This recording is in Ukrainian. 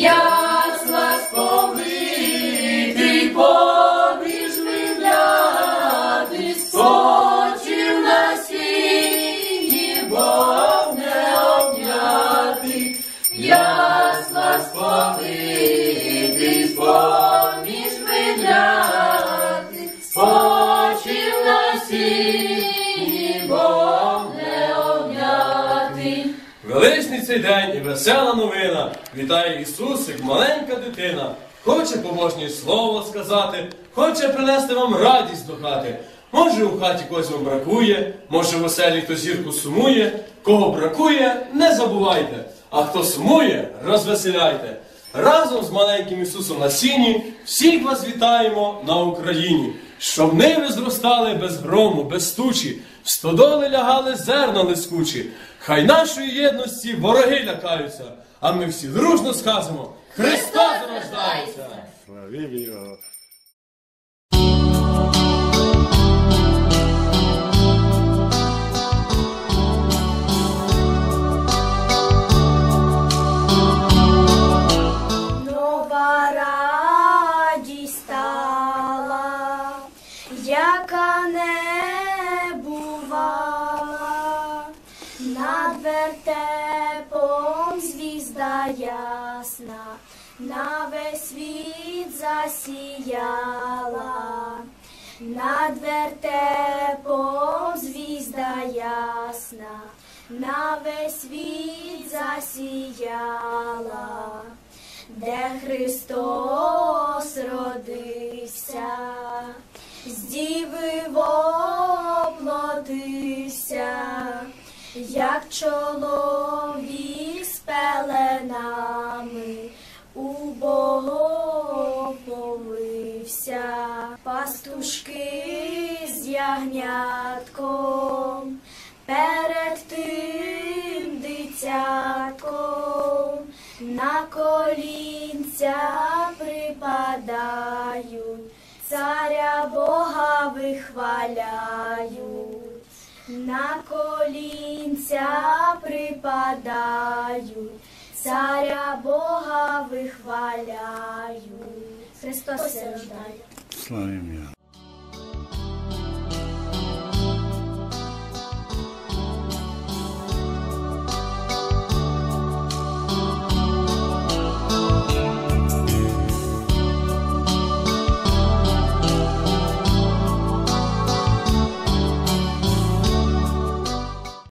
Yo. Величний цей день і весела новина. Вітає Ісусик, маленька дитина. Хоче побожнє слово сказати, хоче принести вам радість до хати. Може, у хаті когось вам бракує, може в оселі хто зірку сумує. Кого бракує, не забувайте. А хто сумує, розвеселяйте. Разом з маленьким Ісусом на сіні всіх вас вітаємо на Україні. Щоб ниви зростали без грому, без тучі, в стодоли лягали зерна лискучі. Хай нашої єдності вороги лякаються, а ми всі дружно скажемо Христос рождається! Вертепом звізда ясна, на весь світ засіяла, над вертепом звізда ясна, на весь світ засіяла де Христос родився, як чоловік з пеленами у Бога пастушки з ягнятком перед тим дитятком на колінця припадають, царя Бога вихваляють, на колінця припадають, царя Бога вихваляють. Христос рождає. Слава його.